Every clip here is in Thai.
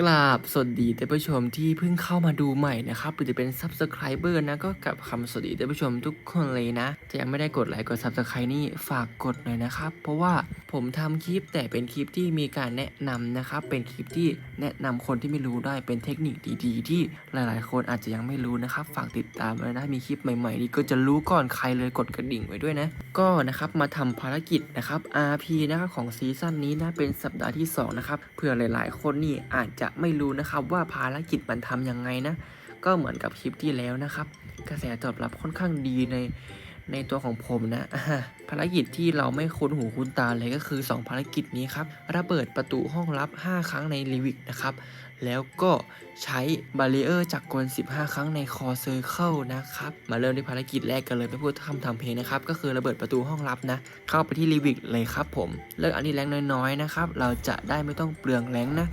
กราบสวัสดีท่านผู้ชมที่เพิ่งเข้ามาดูใหม่นะครับหรือจะเป็น Subscriber นะก็กลับคำสวัสดีท่านผู้ชมทุกคนเลยนะถ้ายังไม่ได้กดไลค์กด Subscribe นี่ฝากกดหน่อยนะครับ เพราะว่าผมทำคลิปแต่เป็นคลิปที่มีการแนะนำนะครับ เป็นคลิปที่แนะนำคนที่ไม่รู้ได้เป็นเทคนิคดีๆ ที่หลายๆ คนอาจจะยังไม่รู้นะครับ ฝากติดตามเลยนะมีคลิปใหม่ๆนี่ก็จะรู้ก่อนใครเลยกดกระดิ่งไว้ด้วยนะ ก็นะครับมาทำภารกิจนะครับ RP นะครับของซีซั่นนี้นะเป็นสัปดาห์ที่สองนะครับเผื่อหลาย ๆ คนนี่อาจจะไม่รู้นะครับว่าภารกิจมันทำยังไงนะ ก็เหมือนกับคลิปที่แล้วนะครับ กระแสตอบรับค่อนข้างดีในในตัวของผมนะ ภารกิจที่เราไม่คุ้นหูคุ้นตาเลยก็คือ 2 ภารกิจนี้ครับ ระเบิดประตูห้องลับ 5 ครั้งในลิวิกนะครับ แล้วก็ใช้บารีเออร์จากกล 15 ครั้งในคอเซอร์เคิลนะครับ มาเริ่มที่ภารกิจแรกกันเลยไม่พูดคำทำเพลงนะครับ ก็คือระเบิดประตูห้องลับนะ เข้าไปที่ลิวิกเลยครับผม เลือกอันที่แรงน้อยๆนะครับ เราจะได้ไม่ต้องเปลืองแรงนะ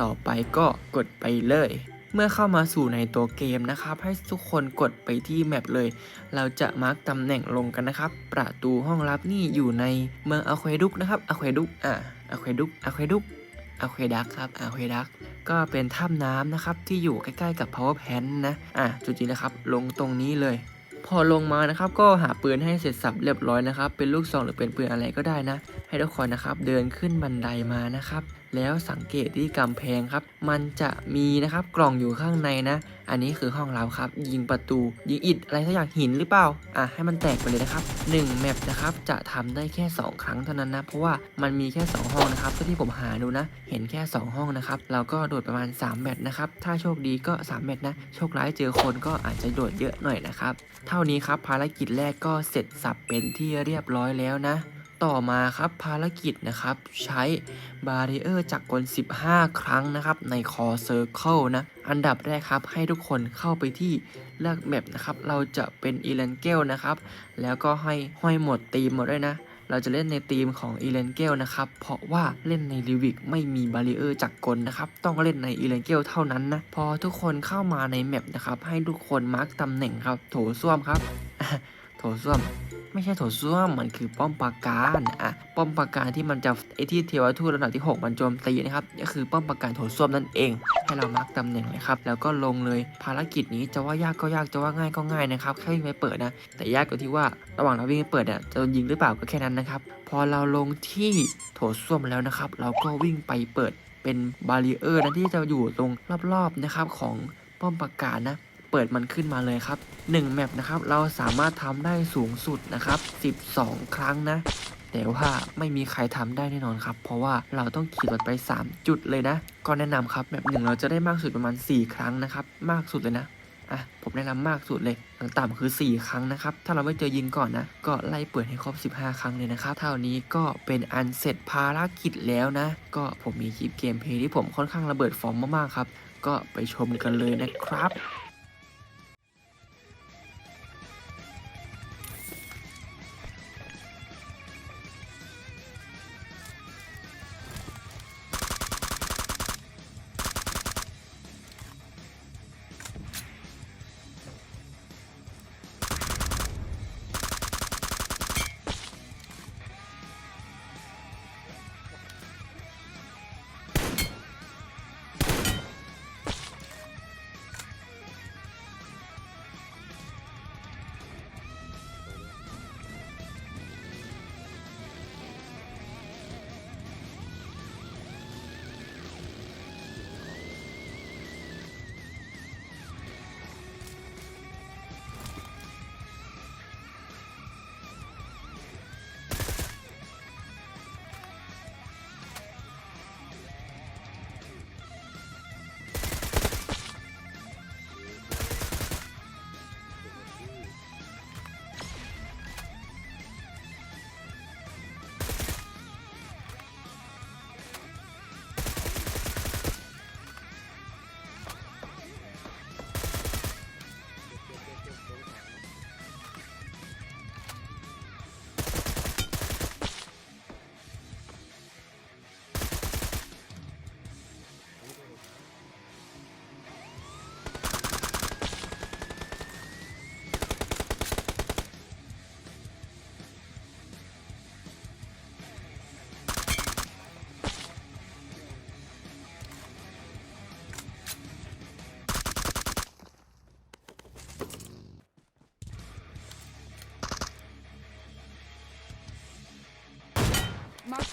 ต่อไปก็กดไปเลย เมื่อเข้ามาสู่ในตัวเกมนะครับ ให้ทุกคนกดไปที่แมปเลย เราจะมาร์กตำแหน่งลงกันนะครับ ประตูห้องลับนี่อยู่ในเมืองอะควดุกนะครับอะควดุกอะอควดุกอะควดุกอะควดักครับอะควดักก็เป็นถ้ำน้ำนะครับที่อยู่ใกล้ๆกับ power pan นะอะจุดนี้นะครับลงตรงนี้เลย พอลงมานะครับก็หาปืนให้เสร็จสับเรียบร้อยนะครับ เป็นลูกซองหรือเป็นปืนอะไรก็ได้นะ ให้ทุกคนนะครับเดินขึ้นบันไดมานะครับ แล้วสังเกตที่กำแพงครับ มันจะมีนะครับกล่องอยู่ข้างในนะ อันนี้คือห้องลับครับ ยิงประตู ยิงอิฐอะไรสักอย่างหินหรือเปล่า อะให้มันแตกไปเลยนะครับ1แมปนะครับจะทำได้แค่ 2 ครั้งเท่านั้นนะ เพราะว่ามันมีแค่ 2 ห้องนะครับเท่าที่ผมหาดูนะ เห็นแค่ 2 ห้องนะครับ เราก็โดดประมาณ 3 แมตช์นะครับ ถ้าโชคดีก็ 3 แมตช์นะ โชคร้ายเจอคนก็อาจจะโดดเยอะหน่อยนะครับ เท่านี้ครับภารกิจแรกก็เสร็จสับเป็นที่เรียบร้อยแล้วนะ ต่อมาครับภารกิจนะครับใช้บาริเออร์จากกล 15 ครั้งนะครับในคอเซอร์เคิลนะ อันดับแรกครับให้ทุกคนเข้าไปที่เลือกแมปนะครับ เราจะเป็นอีเลนเกลนะครับ แล้วก็ให้ห้อยหมดตีมหมาด้วยนะ เราจะเล่นในทีมของอีเลนเกลนะครับ เพราะว่าเล่นในลิวิกไม่มีบาริเออร์จากกลนะครับ ต้องเล่นในอีเลนเกลเท่านั้นนะ พอทุกคนเข้ามาในแมปนะครับ ให้ทุกคนมาร์กตำแหน่งครับ โถส้วมครับ โถส้วม ไม่ใช่โถส้วมมันคือป้อมปราการอะป้อมปราการที่มันจะไอที่เทวทูตระดับที่ 6 มันโจมตีนะครับก็คือป้อมปราการโถส้วมนั่นเอง ให้เรามาร์กตำแหน่งเลยครับแล้วก็ลงเลยภารกิจนี้จะว่ายากก็ยากจะว่าง่ายก็ง่ายนะครับแค่วิ่งไปเปิดนะ แต่ยากกว่าที่ว่าระหว่างเราวิ่งไปเปิดเนี่ยจะโดนยิงหรือเปล่าก็แค่นั้นนะครับพอเราลงที่โถส้วมแล้วนะครับ เราก็วิ่งไปเปิดเป็นบารีเออร์นะที่จะอยู่ตรงรอบๆนะครับของป้อมปราการนะ เปิดมันขึ้นมาเลยครับ1แมปนะครับเราสามารถทำได้สูงสุดนะครับ12 ครั้งนะ แต่ว่าไม่มีใครทำได้แน่นอนครับ เพราะว่าเราต้องขี่รถไป 3 จุดเลยนะ ก็แนะนำครับแบบหนึ่งเราจะได้มากสุดประมาณ 4 ครั้งนะครับ มากสุดเลยนะอะผมแนะนำมากสุดเลยอย่างต่ำคือ 4 ครั้งนะครับ ถ้าเราไม่เจอยิงก่อนนะ ก็ไล่เปิดให้ครบ 15 ครั้งเลยนะครับ เท่านี้ก็เป็นอันเสร็จภารกิจแล้วนะ ก็ผมมีคลิปเกมเพลย์ที่ผมค่อนข้างระเบิดฟอร์มมากๆครับ ก็ไปชมกันเลยนะครับ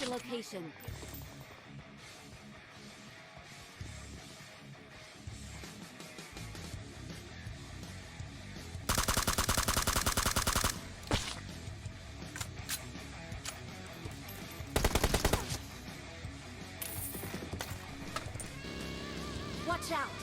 Marked location. Watch out!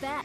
that.